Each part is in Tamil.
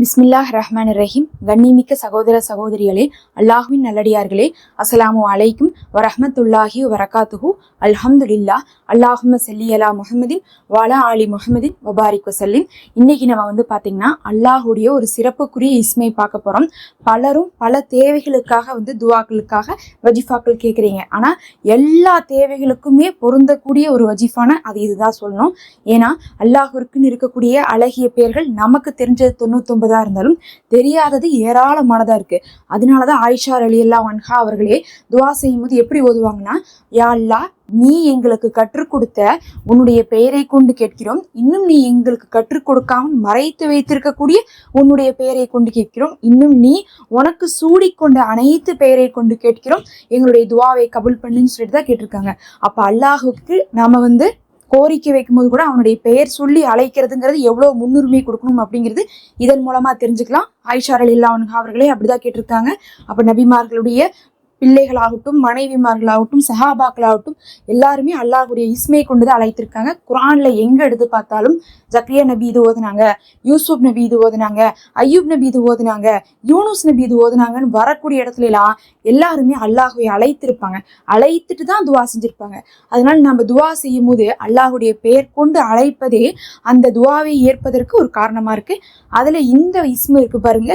பிஸ்மில்லாஹ் ரஹ்மான் ரஹீம். கண்ணிமிக்க சகோதர சகோதரிகளே அல்லாஹுவின் நல்லடியார்களே அஸ்லாமு அலைக்கும் வரஹமத்துல்லாஹி வரகாத்துஹு அல்ஹம்துலில்லா அல்லாஹும செல்லியலா அலா வாலா அலி முஹம்மதின் வபாரிக் வசல்லிம் இன்னைக்கு நம்ம வந்து பாத்தீங்கன்னா அல்லாஹுடைய ஒரு சிறப்புக்குரிய இஸ்மை பார்க்க போறோம். பலரும் பல தேவைகளுக்காக வந்து துவாக்களுக்காக வஜிஃபாக்கள் கேட்குறீங்க ஆனா எல்லா தேவைகளுக்குமே பொருந்தக்கூடிய ஒரு வஜிஃபான அது இதுதான் சொல்லணும். ஏன்னா அல்லாஹுக்குன்னு இருக்கக்கூடிய அழகிய பெயர்கள் நமக்கு தெரிஞ்சது தொண்ணூத்தொன்பது இருந்தாலும் தெரியாதது ஏராளமானதா இருக்கு. அதனாலதான் ஆயிஷா அலி அல்லா வன்ஹா அவர்களே துவா செய்யும் போது எப்படி ஓதுவாங்கன்னா யா அல்லாஹ் நீ எங்களுக்கு கற்றுக் கொடுத்த உன்னுடைய பெயரை கொண்டு கேட்கிறோம். இன்னும் நீ எங்களுக்கு கற்றுக் கொடுக்காமல் மறைத்து வைத்திருக்கக்கூடிய உன்னுடைய பெயரை கொண்டு கேட்கிறோம். இன்னும் நீ உனக்கு சூடிக்கொண்ட அனைத்து பெயரை கொண்டு கேட்கிறோம். எங்களுடைய துவாவை கபுல் பண்ணுன்னு சொல்லிட்டு தான் கேட்டிருக்காங்க. அப்போ அல்லாஹுக்கு நாம வந்து கோரிக்கை வைக்கும்போது கூட அவனுடைய பெயர் சொல்லி அழைக்கிறதுங்கிறது எவ்வளோ முன்னுரிமை கொடுக்கணும் அப்படிங்கிறது இதன் மூலமா தெரிஞ்சுக்கலாம். ஆயிஷார் அலி அவர்களே அப்படிதான் கேட்டிருக்காங்க. அப்ப நபிமார்களுடைய பிள்ளைகளாகட்டும் மனைவிமார்களாகட்டும் சஹாபாக்களாகட்டும் எல்லாருமே அல்லாஹுடைய இஸ்மையை கொண்டு தான் அழைத்திருக்காங்க. குரான்ல எங்க எடுத்து பார்த்தாலும் ஜக்ரியா நபி இது ஓதுனாங்க யூசுப் நபி இது ஓதுனாங்க ஐயூப் நபி இது ஓதுனாங்க யூனுஸ் நபி இது ஓதுனாங்கன்னு வரக்கூடிய இடத்துல எல்லாம் எல்லாருமே அல்லாஹுவை அழைத்திருப்பாங்க. அழைத்துட்டு தான் துவா செஞ்சுருப்பாங்க. அதனால நம்ம துவா செய்யும் போது அல்லாஹுடைய பெயர் கொண்டு அழைப்பதே அந்த துவாவை ஏற்பதற்கு ஒரு காரணமா இருக்கு. அதுல இந்த இஸ்மு இருக்கு பாருங்க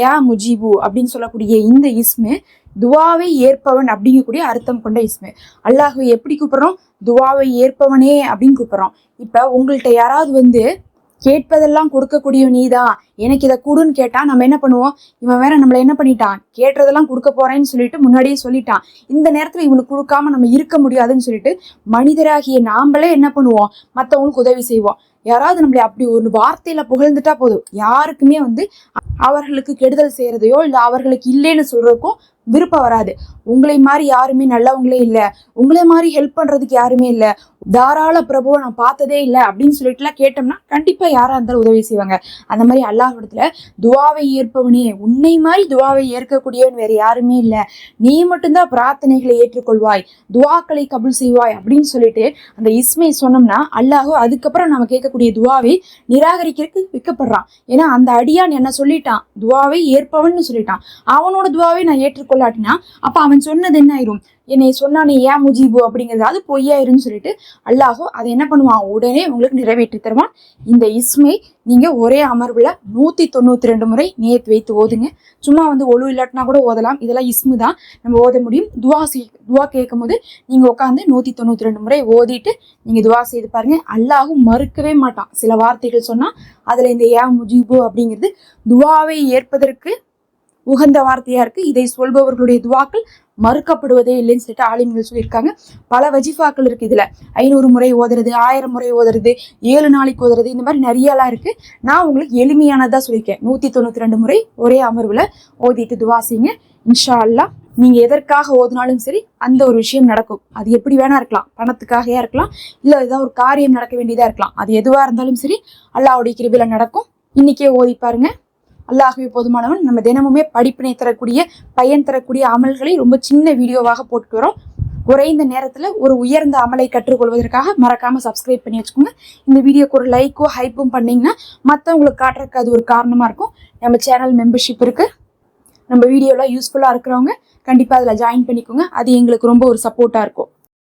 யா முஜிபு அப்படின்னு சொல்லக்கூடிய இந்த இஸ்மு துவாவை ஏற்பவன் அப்படிங்கக்கூடிய அர்த்தம் கொண்ட இஸ்மே. அல்லாஹுவை எப்படி கூப்பிடுறோம்? துவாவை ஏற்பவனே அப்படின்னு கூப்பிடுறோம். இப்ப உங்கள்கிட்ட யாராவது வந்து கேட்பதெல்லாம் கொடுக்கக்கூடிய நீதான் எனக்கு இதை கொடுன்னு கேட்டா நம்ம என்ன பண்ணுவோம்? இவன் வேற நம்மள என்ன பண்ணிட்டான்? கேட்டதெல்லாம் கொடுக்க போறேன்னு சொல்லிட்டு முன்னாடியே சொல்லிட்டான். இந்த நேரத்துல இவனுக்கு கொடுக்காம நம்ம இருக்க முடியாதுன்னு சொல்லிட்டு மனிதராகிய நாமளே என்ன பண்ணுவோம்? மற்றவங்களுக்கு உதவி செய்வோம். யாராவது நம்மளை அப்படி ஒரு வார்த்தையில புகழ்ந்துட்டா போதும். யாருக்குமே வந்து அவர்களுக்கு கெடுதல் செய்யறதையோ இல்லை அவர்களுக்கு இல்லைன்னு சொல்றதுக்கும் விருப்பம் வராது. உங்களை மாதிரி யாருமே நல்லவங்களே இல்லை. உங்களை மாதிரி ஹெல்ப் பண்றதுக்கு யாருமே இல்லை. தாராள பிரபுவை நான் பார்த்ததே இல்லை அப்படின்னு சொல்லிட்டுலாம் கேட்டோம்னா கண்டிப்பா யாரா இருந்தாலும் உதவி செய்வாங்க. அந்த மாதிரி அல்லாஹ் இடத்துல துவாவை ஏற்பவனே உன்னை மாதிரி துவாவை ஏற்கக்கூடியவன் வேற யாருமே இல்லை. நீ மட்டும்தான் பிரார்த்தனைகளை ஏற்றுக்கொள்வாய் துவாக்களை கபுல் செய்வாய் அப்படின்னு சொல்லிட்டு அந்த இஸ்மை சொன்னோம்னா அல்லாஹோ அதுக்கப்புறம் நம்ம இருக்கக்கூடிய துவாவை நிராகரிக்கிறதுக்கு விற்கப்படுறான் ஏன்னா அந்த அடியான் என்ன சொல்லிட்டான்? துவாவை ஏற்பவன் சொல்லிட்டான். அவனோட துவாவை நான் ஏற்றுக்கொள்ளாட்டினா அப்ப அவன் சொன்னது என்ன ஆயிரும்? என்னை சொன்னானே ஏன் முஜீபு? அப்படிங்கிறது அது பொய்யாயிருன்னு சொல்லிட்டு அல்லாஹோ அதை என்ன பண்ணுவான்? உடனே உங்களுக்கு நிறைவேற்றி தருவான். இந்த இஸ்மை நீங்கள் ஒரே அமர்வில் நூற்றி தொண்ணூற்றி ரெண்டு முறை நேத்து வைத்து ஓதுங்க. சும்மா வந்து ஒழு இல்லாட்டினா கூட ஓதலாம். இதெல்லாம் இஸ்மு தான். நம்ம ஓத முடியும். துவா செய் துவா கேட்கும் போது நீங்கள் உட்காந்து நூற்றி தொண்ணூற்றி ரெண்டு முறை ஓதிட்டு நீங்கள் துவா செய்து பாருங்கள் அல்லாஹும் மறுக்கவே மாட்டான். சில வார்த்தைகள் சொன்னால் அதில் இந்த ஏன் முஜிபு அப்படிங்கிறது துவாவை ஏற்பதற்கு உகந்த வார்த்தையாக இருக்குது இதை சொல்பவர்களுடைய துவாக்கள் மறுக்கப்படுவதே இல்லைன்னு சொல்லிட்டு ஆலிம்கள் சொல்லியிருக்காங்க. பல வஜிஃபாக்கள் இருக்குது இதில். ஐநூறு முறை ஓதுறது ஆயிரம் முறை ஓதுறது ஏழு நாளைக்கு ஓதுறது இந்த மாதிரி நிறையலாம் இருக்குது நான் உங்களுக்கு எளிமையானதாக சொல்லியிருக்கேன். நூற்றி தொண்ணூற்றி ரெண்டு முறை ஒரே அமர்வில் ஓதிட்டு துவா செய்யுங்க. இன்ஷா அல்லாஹ் நீங்கள் எதற்காக ஓதுனாலும் சரி அந்த ஒரு விஷயம் நடக்கும். அது எப்படி வேணா இருக்கலாம். பணத்துக்காகயா இருக்கலாம். இல்லை ஏதாவது ஒரு காரியம் நடக்க வேண்டியதாக இருக்கலாம். அது எதுவாக இருந்தாலும் சரி அல்லாவுடைய கிருபியில் நடக்கும். இன்றைக்கே ஓதி பாருங்கள் அல்லாஹுவே போதுமானவன். நம்ம தினமுமே படிப்பினை தரக்கூடிய பயன் தரக்கூடிய அமல்களை ரொம்ப சின்ன வீடியோவாக போட்டு வரோம். குறைந்த நேரத்தில் ஒரு உயர்ந்த அமலை கற்றுக்கொள்வதற்காக மறக்காமல் சப்ஸ்கிரைப் பண்ணி வச்சுக்கோங்க. இந்த வீடியோக்கு ஒரு லைக்கோ ஹைப்பும் பண்ணிங்கன்னா மற்றவங்களுக்கு காட்டுறதுக்கு அது ஒரு காரணமாக இருக்கும். நம்ம சேனல் மெம்பர்ஷிப் இருக்கு. நம்ம வீடியோலாம் யூஸ்ஃபுல்லாக இருக்கிறவங்க கண்டிப்பாக அதில் ஜாயின் பண்ணிக்கோங்க. அது எங்களுக்கு ரொம்ப ஒரு சப்போர்ட்டாக இருக்கும்.